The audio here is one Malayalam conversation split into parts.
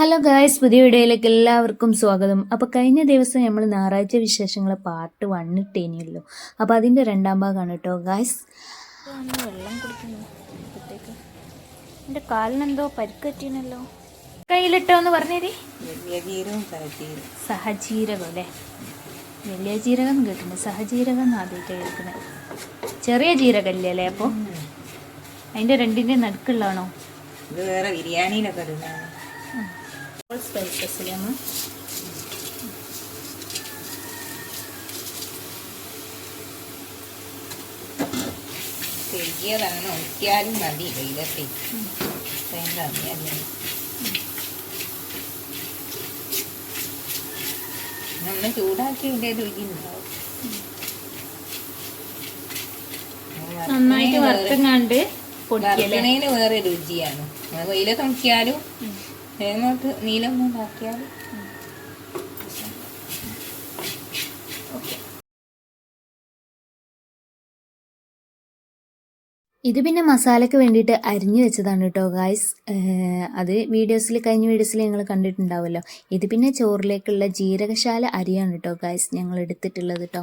ഹലോ ഗായ്സ് പുതിയ വീഡിയോയിലേക്ക് എല്ലാവർക്കും സ്വാഗതം. അപ്പോൾ കഴിഞ്ഞ ദിവസം നമ്മൾ ഞായറാഴ്ച വിശേഷങ്ങൾ പാർട്ട് വന്നിട്ടേനിയല്ലോ അപ്പോൾ അതിന്റെ രണ്ടാം ഭാഗമാണ് കേട്ടോ ഗായ്സ് വെള്ളം കുടിക്കുന്നു എന്റെ കാലിനെന്തോ പരിക്ക് പറ്റീനല്ലോ കയ്യിലിട്ടോ എന്ന് പറഞ്ഞേരി സഹജീരകം. അല്ലേ? വലിയ ജീരകം കേട്ടിട്ടുണ്ട്. സഹജീരകം എന്ന് ആദ്യമായിട്ട് കേൾക്കുന്നത് ചെറിയ ജീരകല്ലേ അല്ലേ അപ്പോൾ അതിന്റെ രണ്ടിന്റെ നടുക്കുള്ളതാണോ? ഇത് വേറെ ബിരിയാണിയിലൊക്കെ ഇടുന്നതാണ് സ്പൈസസിലെ നമ്മൾ കഴുകിയതാണ് ഒഴിക്കാലും മതി വെയിലത്തെ വേണ്ട അല്ലേ ഒന്ന് ചൂടാക്കി ഇതിന്റെ രുചി ഉണ്ടാവും നന്നായിട്ട് വറുത്തങ്ങാണ്ട് പൊടിക്കല്ലേ? വറുക്കണേന് വേറെ രുചിയാണ്. വെയിലത്ത് ഉണക്കിയാലും തേങ്ങോട്ട് നീലൊന്നും ഇത് പിന്നെ മസാലയ്ക്ക് വേണ്ടിയിട്ട് അരിഞ്ഞു വെച്ചതാണ് കേട്ടോ ഗായ്സ് അത് വീഡിയോസിൽ കഴിഞ്ഞ വീഡിയോസിൽ ഞങ്ങൾ കണ്ടിട്ടുണ്ടാവുമല്ലോ. ഇത് പിന്നെ ചോറിലേക്കുള്ള ജീരകശാല അരിയാണ് കേട്ടോ ഗായ്സ് ഞങ്ങൾ എടുത്തിട്ടുള്ളത് കേട്ടോ.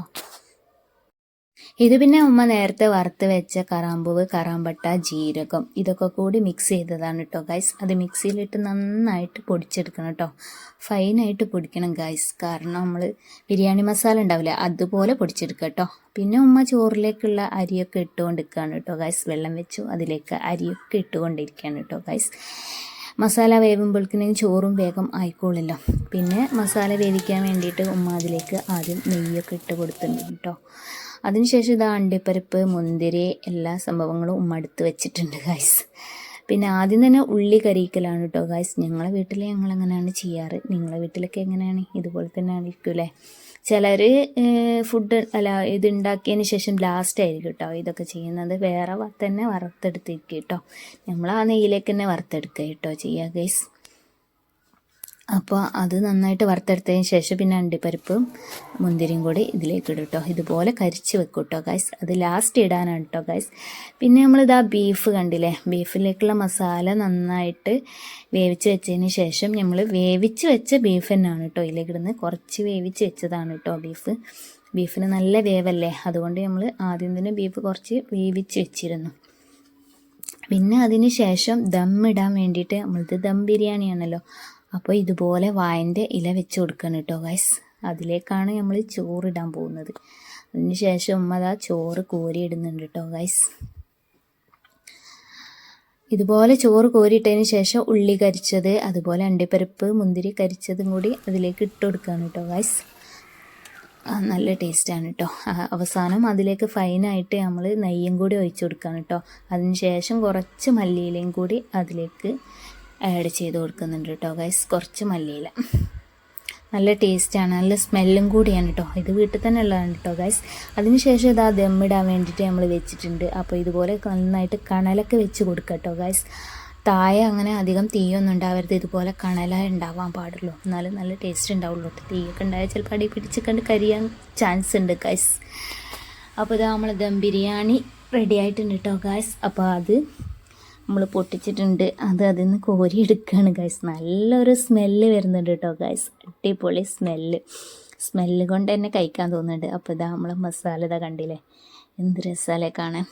ഇത് പിന്നെ ഉമ്മ നേരത്തെ വറുത്ത് വെച്ച കറാമ്പൂവ് കറാമ്പട്ട ജീരകം ഇതൊക്കെ കൂടി മിക്സ് ചെയ്തതാണ് കേട്ടോ ഗൈസ് അത് മിക്സിയിലിട്ട് നന്നായിട്ട് പൊടിച്ചെടുക്കണം കേട്ടോ ഫൈനായിട്ട് പൊടിക്കണം ഗൈസ് കാരണം നമ്മൾ ബിരിയാണി മസാല ഉണ്ടാവില്ല അതുപോലെ പൊടിച്ചെടുക്കുക കേട്ടോ പിന്നെ ഉമ്മ ചോറിലേക്കുള്ള അരിയൊക്കെ ഇട്ടുകൊണ്ടിരിക്കുകയാണ് കേട്ടോ ഗൈസ് വെള്ളം വെച്ചു അതിലേക്ക് അരിയൊക്കെ ഇട്ടുകൊണ്ടിരിക്കുകയാണ് കേട്ടോ ഗൈസ് മസാല വേവുമ്പോഴേക്കിനും ചോറും വേഗം ആയിക്കോളില്ലോ പിന്നെ മസാല വേവിക്കാൻ വേണ്ടിയിട്ട് ഉമ്മ അതിലേക്ക് ആദ്യം നെയ്യൊക്കെ ഇട്ട് കൊടുത്തിട്ടുണ്ട് കേട്ടോ അതിനുശേഷം ഇതാ അണ്ടിപ്പരിപ്പ് മുന്തിരി എല്ലാ സംഭവങ്ങളും ഉമ്മ എടുത്ത് വെച്ചിട്ടുണ്ട് ഗൈസ് പിന്നെ ആദ്യം തന്നെ ഉള്ളി കരിക്കലാണ് കേട്ടോ ഗൈസ് ഞങ്ങളെ വീട്ടിൽ ഞങ്ങൾ അങ്ങനെയാണ് ചെയ്യാറ്? നിങ്ങളെ വീട്ടിലൊക്കെ എങ്ങനെയാണ്? ഇതുപോലെ തന്നെ ആയിരിക്കൂലേ ചിലർ ഫുഡ് അല്ല ഇത് ഉണ്ടാക്കിയതിന് ശേഷം ലാസ്റ്റ് ആയിരിക്കും കേട്ടോ ഇതൊക്കെ ചെയ്യുന്നത്. വേറെ തന്നെ വറുത്തെടുത്തിരിക്കും കേട്ടോ നമ്മൾ ആ നെയ്യിലേക്ക് തന്നെ വറുത്തെടുക്കുക കേട്ടോ ചെയ്യുക ഗൈസ് അപ്പോൾ അത് നന്നായിട്ട് വറുത്തെടുത്തതിന് ശേഷം പിന്നെ അണ്ടിപ്പരിപ്പും മുന്തിരിയും കൂടി ഇതിലേക്ക് ഇടും കേട്ടോ ഇതുപോലെ കരിച്ച് വെക്കും കേട്ടോ ഗൈസ് അത് ലാസ്റ്റ് ഇടാനാണ് കേട്ടോ ഗൈസ് പിന്നെ നമ്മളിതാ ബീഫ് കണ്ടില്ലേ? ബീഫിലേക്കുള്ള മസാല നന്നായിട്ട് വേവിച്ച് വെച്ചതിന് ശേഷം നമ്മൾ വേവിച്ച് വെച്ച ബീഫ് തന്നെയാണ് കേട്ടോ ഇതിലേക്ക് ഇടുന്നത്. കുറച്ച് വേവിച്ച് വെച്ചതാണ് കേട്ടോ ബീഫ് ബീഫിന് നല്ല വേവല്ലേ? അതുകൊണ്ട് നമ്മൾ ആദ്യം തന്നെ ബീഫ് കുറച്ച് വേവിച്ച് വെച്ചിരുന്നു. പിന്നെ അതിന് ശേഷം ദം ഇടാൻ വേണ്ടിയിട്ട് നമ്മളിത് ദം ബിരിയാണിയാണല്ലോ. അപ്പോൾ ഇതുപോലെ വായന്റെ ഇല വെച്ച് കൊടുക്കണം കേട്ടോ ഗൈസ് അതിലേക്കാണ് നമ്മൾ ചോറിടാൻ പോകുന്നത്. അതിന് ശേഷം ഉമ്മ ചോറ് കോരി ഇടുന്നുണ്ട് കേട്ടോ ഗൈസ് ഇതുപോലെ ചോറ് കോരിയിട്ടതിന് ശേഷം ഉള്ളി കരിച്ചത് അതുപോലെ അണ്ടിപ്പരിപ്പ് മുന്തിരി കരിച്ചതും കൂടി അതിലേക്ക് ഇട്ട് കൊടുക്കുകയാണ് കേട്ടോ ഗൈസ് നല്ല ടേസ്റ്റാണ് കേട്ടോ അവസാനം അതിലേക്ക് ഫൈനായിട്ട് നമ്മൾ നെയ്യും കൂടി ഒഴിച്ചു കൊടുക്കുകയാണ് കേട്ടോ അതിന് ശേഷം കുറച്ച് മല്ലിയിലയും കൂടി അതിലേക്ക് ആഡ് ചെയ്ത് കൊടുക്കുന്നുണ്ട് കേട്ടോ ഗൈസ് കുറച്ച് മല്ലിയില. നല്ല ടേസ്റ്റാണ് നല്ല സ്മെല്ലും കൂടിയാണ് കേട്ടോ ഇത് വീട്ടിൽ തന്നെ ഉള്ളതാണ് കേട്ടോ ഗൈസ് അതിനുശേഷം ആ ദമ്മിടാൻ വേണ്ടിയിട്ട് നമ്മൾ വെച്ചിട്ടുണ്ട്. അപ്പോൾ ഇതുപോലെ നന്നായിട്ട് കണലൊക്കെ വെച്ച് കൊടുക്കുക കേട്ടോ ഗൈസ് താഴെ അങ്ങനെ അധികം തീയൊന്നും ഉണ്ടാവരുത്. ഇതുപോലെ കണല ഉണ്ടാവാൻ പാടുള്ളൂ. എന്നാലും നല്ല ടേസ്റ്റ് ഉണ്ടാവുള്ളൂ തീയൊക്കെ ഉണ്ടായാൽ ചിലപ്പോൾ അടി പിടിച്ച് കണ്ട് കരിയാൻ ചാൻസ് ഉണ്ട് ഗൈസ് അപ്പോൾ ഇതാ നമ്മൾ ദം ബിരിയാണി റെഡി ആയിട്ടുണ്ട് കേട്ടോ ഗൈസ് അപ്പോൾ അത് നമ്മൾ പൊട്ടിച്ചിട്ടുണ്ട്. അത് അതിൽ നിന്ന് കോരി എടുക്കുകയാണ് ഗൈസ് നല്ലൊരു സ്മെല്ല് വരുന്നുണ്ട് കേട്ടോ ഗൈസ് അടിപൊളി സ്മെല്ല് സ്മെല്ല് കൊണ്ട് തന്നെ കഴിക്കാൻ തോന്നുന്നുണ്ട്. അപ്പോൾ ഇതാ നമ്മൾ മസാല ഇതാ കണ്ടില്ലേ? എന്ത് രസാലേ കാണാൻ.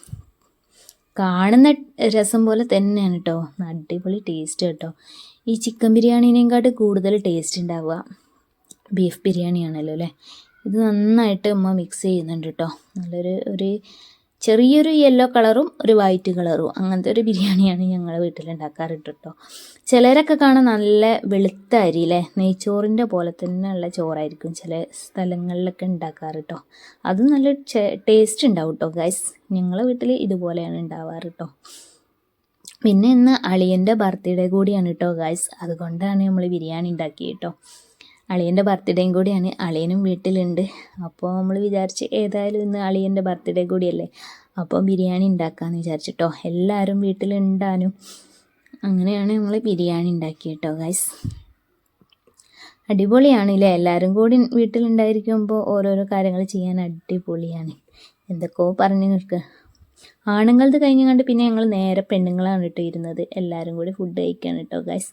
കാണുന്ന രസം പോലെ തന്നെയാണ് കേട്ടോ അടിപൊളി ടേസ്റ്റ് കേട്ടോ ഈ ചിക്കൻ ബിരിയാണീനേക്കാട്ട് കൂടുതൽ ടേസ്റ്റ് ഉണ്ടാവുക ബീഫ് ബിരിയാണിയാണല്ലോ അല്ലേ ഇത് നന്നായിട്ട് ഉമ്മ മിക്സ് ചെയ്യുന്നുണ്ട് കേട്ടോ നല്ലൊരു ഒരു ചെറിയൊരു യെല്ലോ കളറും ഒരു വൈറ്റ് കളറും അങ്ങനത്തെ ഒരു ബിരിയാണിയാണ് ഞങ്ങൾ വീട്ടിൽ ഉണ്ടാക്കാറ് കേട്ടോ ചിലരൊക്കെ കാണാൻ നല്ല വെളുത്ത അരി അല്ലേ നെയ്ച്ചോറിന്റെ പോലെ തന്നെയുള്ള ചോറായിരിക്കും ചില സ്ഥലങ്ങളിലൊക്കെ ഉണ്ടാക്കാറ് കേട്ടോ അത് നല്ല ടേസ്റ്റ് ഉണ്ടാവും കേട്ടോ ഗൈസ് ഞങ്ങളെ വീട്ടിൽ ഇതുപോലെയാണ് ഉണ്ടാവാറ് കേട്ടോ പിന്നെ ഇന്ന് അളിയന്റെ ബർത്ത്ഡേ കൂടിയാണ് കേട്ടോ ഗൈസ് അതുകൊണ്ടാണ് നമ്മൾ ബിരിയാണി ഉണ്ടാക്കിയത് കേട്ടോ അളിയന്റെ ബർത്ത്ഡേയും കൂടിയാണ്. അളിയനും വീട്ടിലുണ്ട്. അപ്പോൾ നമ്മൾ വിചാരിച്ച് ഏതായാലും ഇന്ന് അളിയന്റെ ബർത്ത്ഡേ കൂടിയല്ലേ? അപ്പോൾ ബിരിയാണി ഉണ്ടാക്കാമെന്ന് വിചാരിച്ചിട്ടോ. എല്ലാവരും വീട്ടിലുണ്ടാനും. അങ്ങനെയാണ് നമ്മൾ ബിരിയാണി ഉണ്ടാക്കി കേട്ടോ ഗൈസ് അടിപൊളിയാണ് ഇല്ലേ എല്ലാവരും കൂടി വീട്ടിലുണ്ടായിരിക്കുമ്പോൾ ഓരോരോ കാര്യങ്ങൾ ചെയ്യാൻ അടിപൊളിയാണ്. എന്തൊക്കെയോ പറഞ്ഞു നിൽക്കുക ആണുങ്ങളത് കഴിഞ്ഞ് കണ്ട് പിന്നെ ഞങ്ങൾ നേരെ പെണ്ണുങ്ങളാണ് കേട്ടോ ഇരുന്നത്. എല്ലാവരും കൂടി ഫുഡ് കഴിക്കുകയാണ് കേട്ടോ ഗൈസ്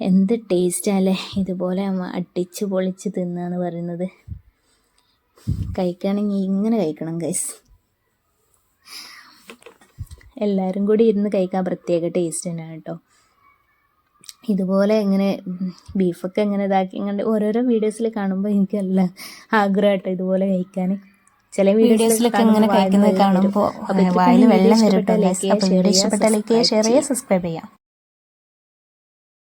എന്ത് ടേസ്റ്റാല്ലേ ഇതുപോലെ അടിച്ച് പൊളിച്ച് തിന്നുക എന്ന് പറയുന്നത്. കഴിക്കുകയാണെങ്കിൽ ഇങ്ങനെ കഴിക്കണം ഗൈസ് എല്ലാവരും കൂടി ഇരുന്ന് കഴിക്കാൻ പ്രത്യേക ടേസ്റ്റ് തന്നെയാണ് കേട്ടോ. ഇതുപോലെ ഇങ്ങനെ ബീഫൊക്കെ ഇങ്ങനെ ഇതാക്കി ഇങ്ങനെ ഓരോരോ വീഡിയോസിൽ കാണുമ്പോൾ എനിക്ക് നല്ല ആഗ്രഹമായിട്ട് ഇതുപോലെ കഴിക്കാൻ. ചില വീഡിയോസിലൊക്കെ ഇങ്ങനെ കഴിക്കുന്നത് കാണുമ്പോൾ വായിൽ വെള്ളം വരും ലൈക്ക് ചെയ്യുക ഷെയർ ചെയ്യുക സബ്സ്ക്രൈബ് ചെയ്യാം.